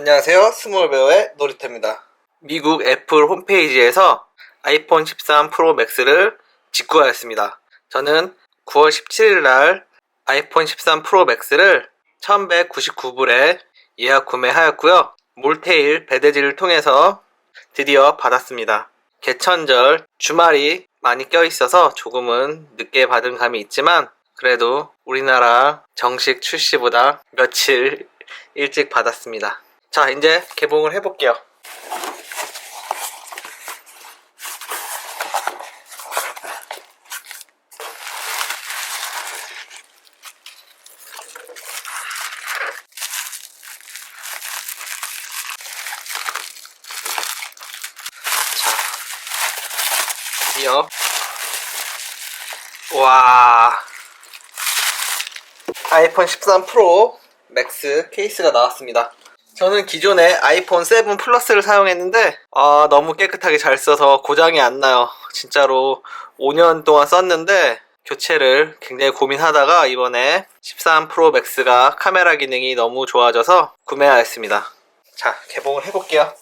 안녕하세요. 스몰베어의 놀이터입니다. 미국 애플 홈페이지에서 아이폰 13 프로 맥스를 직구하였습니다. 저는 9월 17일 날 아이폰 13 프로 맥스를 1199불에 예약 구매하였고요. 몰테일 배대지를 통해서 드디어 받았습니다. 개천절 주말이 많이 껴있어서 조금은 늦게 받은 감이 있지만 그래도 우리나라 정식 출시보다 며칠 일찍 받았습니다. 자, 이제 개봉을 해볼게요. 와 아이폰 13 프로 맥스 케이스가 나왔습니다. 저는 기존에 아이폰 7 플러스를 사용했는데 아, 너무 깨끗하게 잘 써서 고장이 안 나요. 진짜로 5년 동안 썼는데 교체를 굉장히 고민하다가 이번에 13 프로 맥스가 카메라 기능이 너무 좋아져서 구매하였습니다. 자, 개봉을 해볼게요.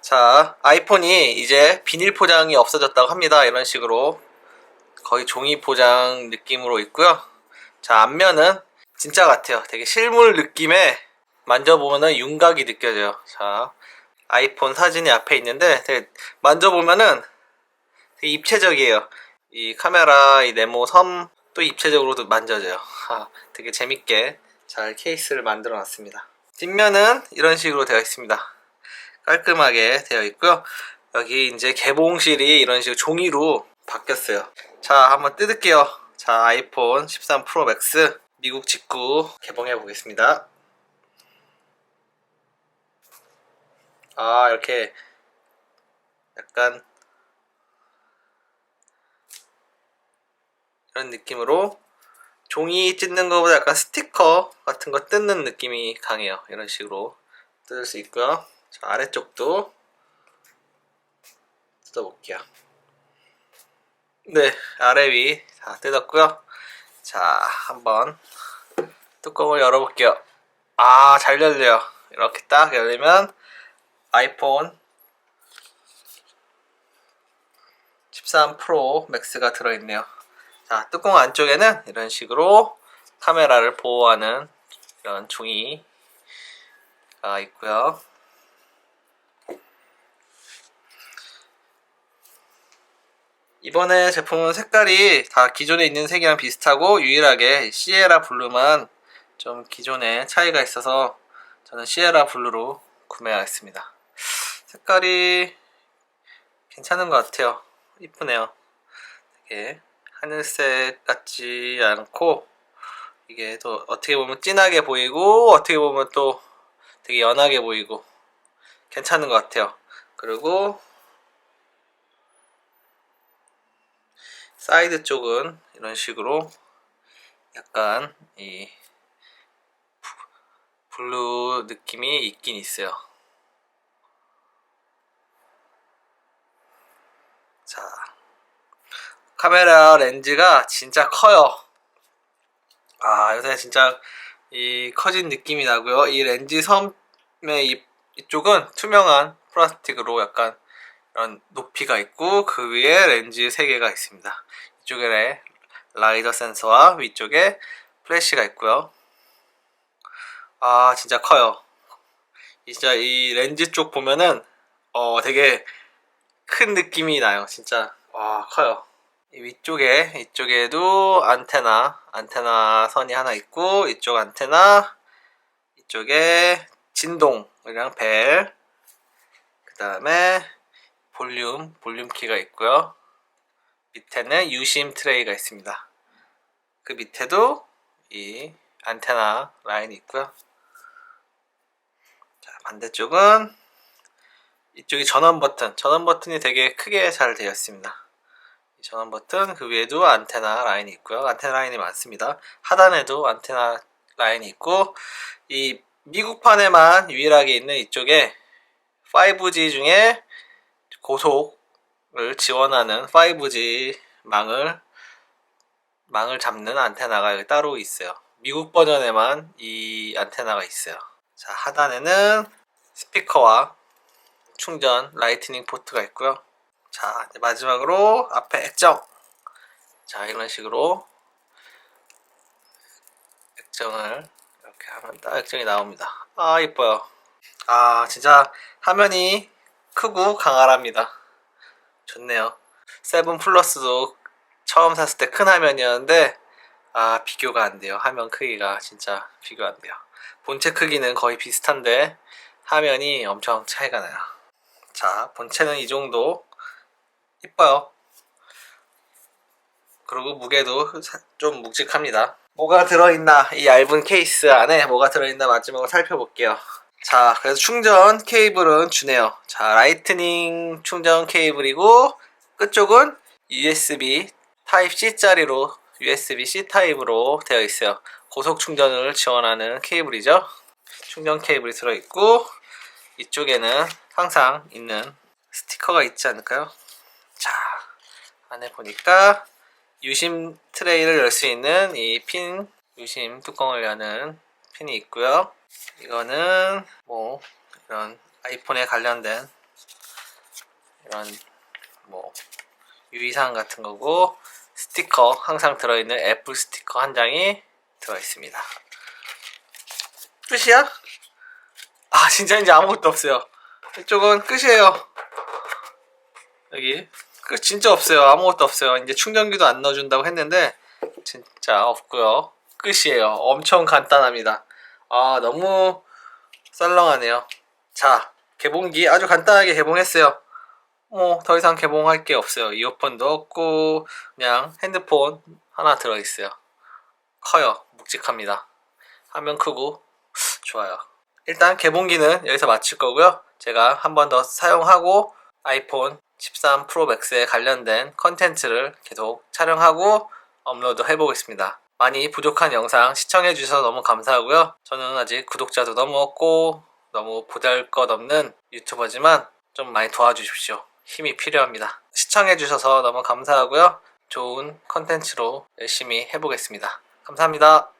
자, 아이폰이 이제 비닐 포장이 없어졌다고 합니다. 이런 식으로 거의 종이 포장 느낌으로 있고요. 자, 앞면은 진짜 같아요. 되게 실물 느낌의 만져보면은 윤곽이 느껴져요. 자, 아이폰 사진이 앞에 있는데 만져보면은 입체적이에요. 이 카메라 이 네모 섬도 입체적으로도 만져져요. 아, 되게 재밌게 잘 케이스를 만들어 놨습니다. 뒷면은 이런 식으로 되어 있습니다. 깔끔하게 되어 있고요. 여기 이제 개봉실이 이런 식으로 종이로 바뀌었어요. 자, 한번 뜯을게요. 자, 아이폰 13 프로 맥스 미국 직구 개봉해 보겠습니다. 아, 이렇게 약간 이런 느낌으로 종이 찢는 것보다 약간 스티커 같은 거 뜯는 느낌이 강해요. 이런 식으로 뜯을 수 있고요. 자, 아래쪽도 뜯어볼게요. 네, 아래 위 다 뜯었고요. 자, 한번 뚜껑을 열어볼게요. 아, 잘 열려요. 이렇게 딱 열리면 아이폰 13 프로 맥스가 들어있네요. 자, 뚜껑 안쪽에는 이런 식으로 카메라를 보호하는 이런 종이가 있고요. 이번에 제품은 색깔이 다 기존에 있는 색이랑 비슷하고 유일하게 시에라 블루만 좀 기존에 차이가 있어서 저는 시에라 블루로 구매하겠습니다. 색깔이 괜찮은 것 같아요. 이쁘네요. 되게 하늘색 같지 않고 이게 또 어떻게 보면 진하게 보이고 어떻게 보면 또 되게 연하게 보이고 괜찮은 것 같아요. 그리고 사이드 쪽은 이런 식으로 약간 이 블루 느낌이 있긴 있어요. 자, 카메라 렌즈가 진짜 커요. 아, 요새 진짜 이 커진 느낌이 나고요. 이 렌즈 섬의 이, 이쪽은 투명한 플라스틱으로 약간 이런 높이가 있고 그 위에 렌즈 3개가 있습니다. 이쪽에 라이더 센서와 위쪽에 플래시가 있고요. 아 진짜 커요. 진짜 이 렌즈 쪽 보면은 어 되게 큰 느낌이 나요. 진짜 와 커요. 이 위쪽에 이쪽에도 안테나 안테나 선이 하나 있고 이쪽 안테나 이쪽에 진동이랑 벨 그 다음에 볼륨, 볼륨 키가 있고요. 밑에는 유심 트레이가 있습니다. 그 밑에도 이 안테나 라인이 있고요. 자, 반대쪽은 이쪽이 전원 버튼, 전원 버튼이 되게 크게 잘 되어 있습니다. 이 전원 버튼 그 위에도 안테나 라인이 있고요. 안테나 라인이 많습니다. 하단에도 안테나 라인이 있고 이 미국판에만 유일하게 있는 이쪽에 5G 중에 고속을 지원하는 5G 망을 망을 잡는 안테나가 여기 따로 있어요. 미국 버전에만 이 안테나가 있어요. 자, 하단에는 스피커와 충전 라이트닝 포트가 있고요. 자, 마지막으로 앞에 액정. 자, 이런 식으로 액정을 이렇게 하면 딱 액정이 나옵니다. 아, 이뻐요. 아, 진짜 화면이 크고 강할합니다. 좋네요. 세븐 플러스도 처음 샀을 때 큰 화면이었는데 아 비교가 안 돼요. 화면 크기가 진짜 비교 안 돼요. 본체 크기는 거의 비슷한데 화면이 엄청 차이가 나요. 자 본체는 이 정도 이뻐요. 그리고 무게도 사- 좀 묵직합니다. 뭐가 들어있나 이 얇은 케이스 안에 뭐가 들어있나 마지막으로 살펴볼게요. 자, 그래서 충전 케이블은 주네요. 자, 라이트닝 충전 케이블이고 끝쪽은 USB 타입-C 짜리로 USB-C 타입으로 되어 있어요. 고속 충전을 지원하는 케이블이죠. 충전 케이블이 들어있고 이쪽에는 항상 있는 스티커가 있지 않을까요? 자, 안에 보니까 유심 트레이를 열 수 있는 이 핀 유심 뚜껑을 여는 핀이 있고요. 이거는 뭐 이런 아이폰에 관련된 이런 뭐 유의사항 같은 거고 스티커 항상 들어있는 애플 스티커 한 장이 들어있습니다. 끝이야? 아 진짜 이제 아무것도 없어요. 이쪽은 끝이에요. 여기 끝 진짜 없어요. 아무것도 없어요. 이제 충전기도 안 넣어준다고 했는데 진짜 없고요. 끝이에요. 엄청 간단합니다. 아 너무 썰렁하네요. 자 개봉기 아주 간단하게 개봉했어요. 뭐 더 이상 개봉할 게 없어요. 이어폰도 없고 그냥 핸드폰 하나 들어있어요. 커요. 묵직합니다. 화면 크고 좋아요. 일단 개봉기는 여기서 마칠 거고요. 제가 한 번 더 사용하고 아이폰 13 프로 맥스에 관련된 컨텐츠를 계속 촬영하고 업로드 해보겠습니다. 많이 부족한 영상 시청해주셔서 너무 감사하고요. 저는 아직 구독자도 너무 없고 너무 보잘 것 없는 유튜버지만 좀 많이 도와주십시오. 힘이 필요합니다. 시청해주셔서 너무 감사하고요. 좋은 컨텐츠로 열심히 해보겠습니다. 감사합니다.